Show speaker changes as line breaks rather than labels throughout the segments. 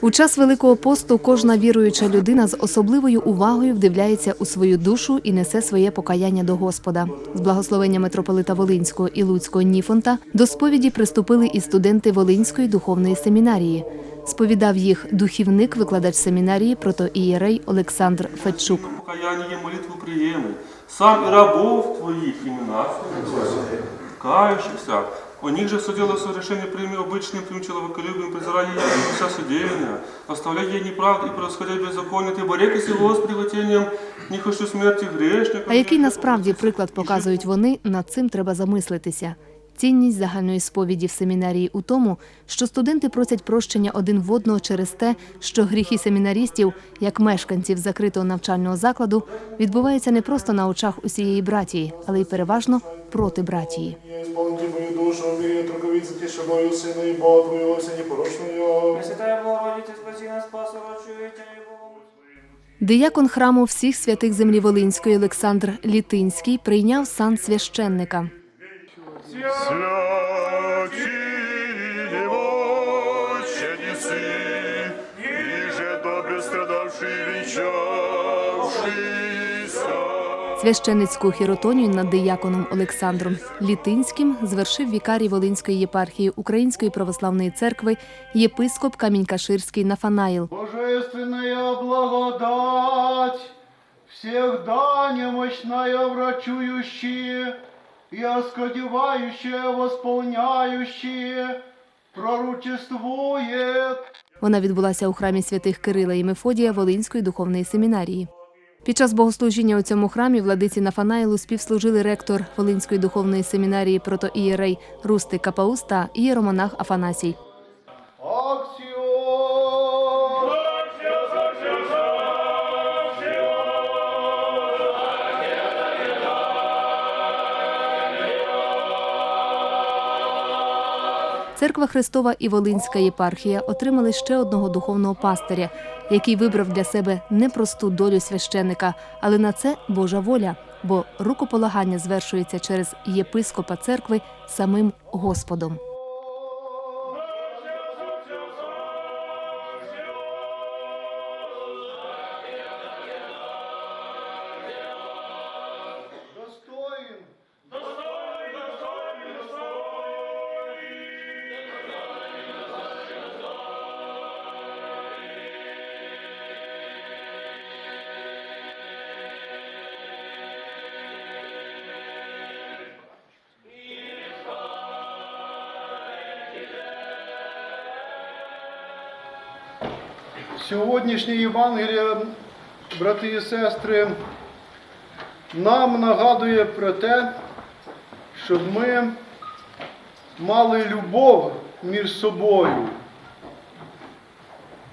У час Великого посту кожна віруюча людина з особливою увагою вдивляється у свою душу і несе своє покаяння до Господа. З благословення митрополита Волинського і Луцького Ніфонта до сповіді приступили і студенти Волинської духовної семінарії. Сповідав їх духівник, викладач семінарії, протоієрей Олександр Федчук.
Покаяние молитву приемы. Сам и рабов твоих имена, кающихся. У них же судило совершение прими обычным твоим человеколюбием, презирая я и вся судения, оставляя ей неправду и происходя беззаконие, ты борекайся Господи хотением, не хочу смерти грешника.
А який насправді приклад показують вони, над цим треба замислитися. Цінність загальної сповіді в семінарії у тому, що студенти просять прощення один в одного через те, що гріхи семінарістів, як мешканців закритого навчального закладу, відбуваються не просто на очах усієї братії, але й переважно проти братії. Диякон храму всіх святих землі Волинської Олександр Літинський прийняв сан священника. Священницьку хіротонію над дияконом Олександром Літинським звершив вікарій Волинської єпархії Української православної церкви єпископ Камінь-Каширський Нафанаїл.
Божественная благодать, всегда немощная врачующие и сподіваюся, восполняюще пророчествує.
Вона відбулася у храмі святих Кирила і Мефодія Волинської духовної семінарії. Під час богослужіння у цьому храмі владиці Нафанаїлу співслужили ректор Волинської духовної семінарії протоієрей Русти Капаус та ієромонах Афанасій. Церква Христова і Волинська єпархія отримали ще одного духовного пастиря, який вибрав для себе непросту долю священика, але на це Божа воля, бо рукополагання звершується через єпископа церкви самим Господом.
Сьогоднішнє Євангеліє, брати і сестри, нам нагадує про те, щоб ми мали любов між собою.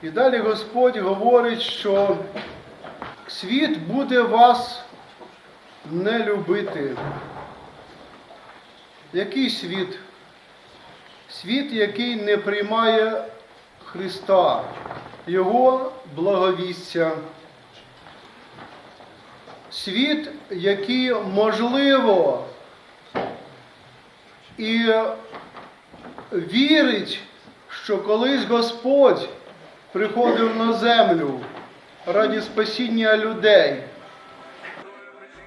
І далі Господь говорить, що світ буде вас не любити. Який світ? Світ, який не приймає Христа, Його благовістя. Світ, який можливо і вірить, що колись Господь приходив на землю раді спасіння людей.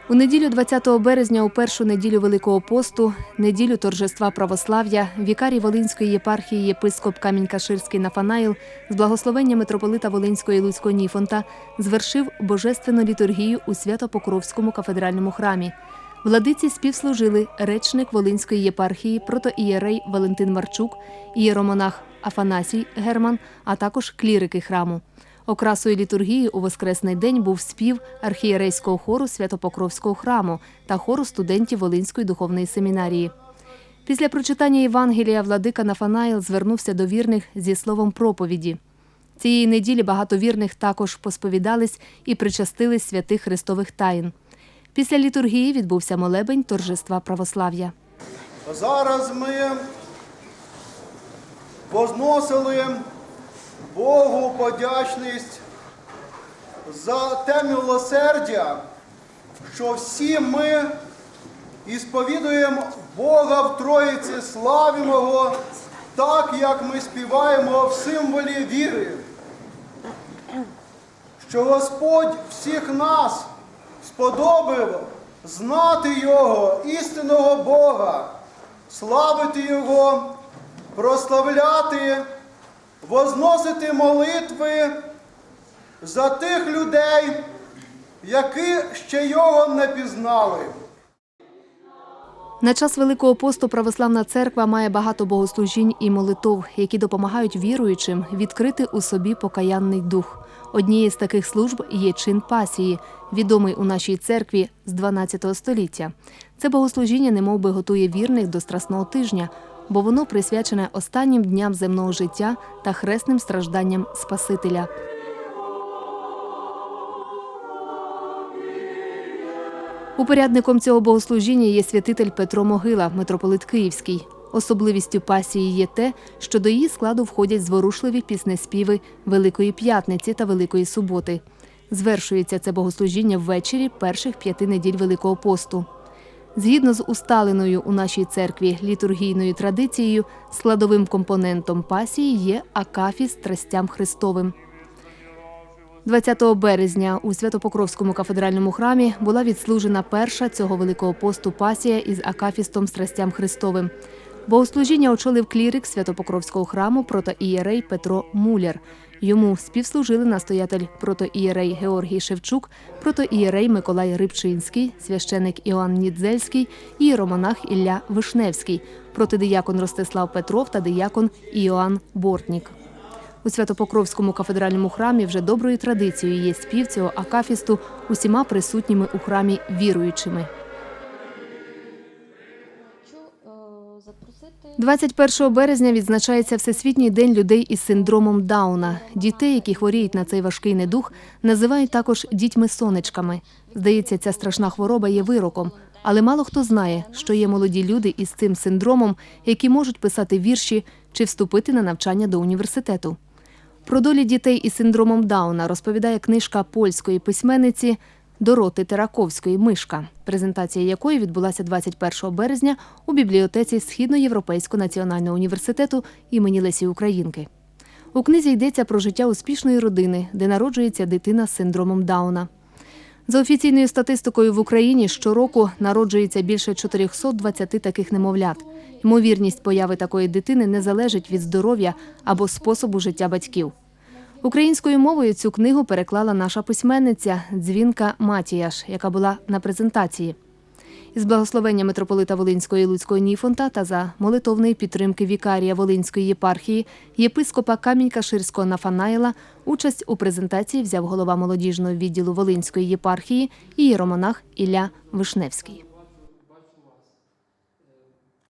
У неділю 20 березня, у першу неділю Великого посту, неділю торжества православ'я, вікарій Волинської єпархії єпископ Камінь-Каширський Нафанаїл з благословення митрополита Волинського і Луцького Ніфонта звершив божественну літургію у Свято-Покровському кафедральному храмі. Владиці співслужили речник Волинської єпархії, протоієрей Валентин Марчук, ієромонах Афанасій Герман, а також клірики храму. Окрасою літургії у Воскресний день був спів архієрейського хору Святопокровського храму та хору студентів Волинської духовної семінарії. Після прочитання Євангелія владика Нафанаїл звернувся до вірних зі словом проповіді. Цієї неділі багато вірних також посповідались і причастились святих Христових таїн. Після літургії відбувся молебень торжества православ'я.
Зараз ми возносили Богу подячність за те милосердя, що всі ми і сповідуємо Бога в Троїці, славимо так як ми співаємо в символі віри, що Господь всіх нас сподобав знати Його, істинного Бога, славити Його, прославляти, возносити молитви за тих людей, які ще його не пізнали.
На час Великого посту православна церква має багато богослужінь і молитов, які допомагають віруючим відкрити у собі покаянний дух. Однією з таких служб є чин пасії, відомий у нашій церкві з 12 століття. Це богослужіння немов би готує вірних до страсного тижня, бо воно присвячене останнім дням земного життя та хресним стражданням Спасителя. Упорядником цього богослужіння є святитель Петро Могила, митрополит Київський. Особливістю пасії є те, що до її складу входять зворушливі піснеспіви Великої П'ятниці та Великої Суботи. Звершується це богослужіння ввечері перших п'яти неділь Великого посту. Згідно з усталеною у нашій церкві літургійною традицією, складовим компонентом пасії є акафіс страстям Христовим. 20 березня у Святопокровському кафедральному храмі була відслужена перша цього великого посту пасія із акафістом страстям Христовим. Богослужіння очолив клірик Святопокровського храму протоієрей Петро Муляр. Йому співслужили настоятель протоієрей Георгій Шевчук, протоієрей Миколай Рибчинський, священик Іоанн Нідзельський і романах Ілля Вишневський, протидиякон Ростислав Петров та диякон Іоанн Бортнік. У Святопокровському кафедральному храмі вже доброю традицією є спів цього акафісту усіма присутніми у храмі віруючими. 21 березня відзначається Всесвітній день людей із синдромом Дауна. Дітей, які хворіють на цей важкий недух, називають також дітьми-сонечками. Здається, ця страшна хвороба є вироком. Але мало хто знає, що є молоді люди із цим синдромом, які можуть писати вірші чи вступити на навчання до університету. Про долі дітей із синдромом Дауна розповідає книжка польської письменниці Дороти Тераковської Мишка, презентація якої відбулася 21 березня у бібліотеці Східноєвропейського національного університету імені Лесі Українки. У книзі йдеться про життя успішної родини, де народжується дитина з синдромом Дауна. За офіційною статистикою в Україні щороку народжується більше 420 таких немовлят. Ймовірність появи такої дитини не залежить від здоров'я або способу життя батьків. Українською мовою цю книгу переклала наша письменниця Дзвінка Матіяш, яка була на презентації. Із благословення митрополита Волинської і Луцької Ніфонта та за молитовної підтримки вікарія Волинської єпархії єпископа Камінь-Каширського Нафанаїла участь у презентації взяв голова молодіжного відділу Волинської єпархії і єромонах Ілля Вишневський.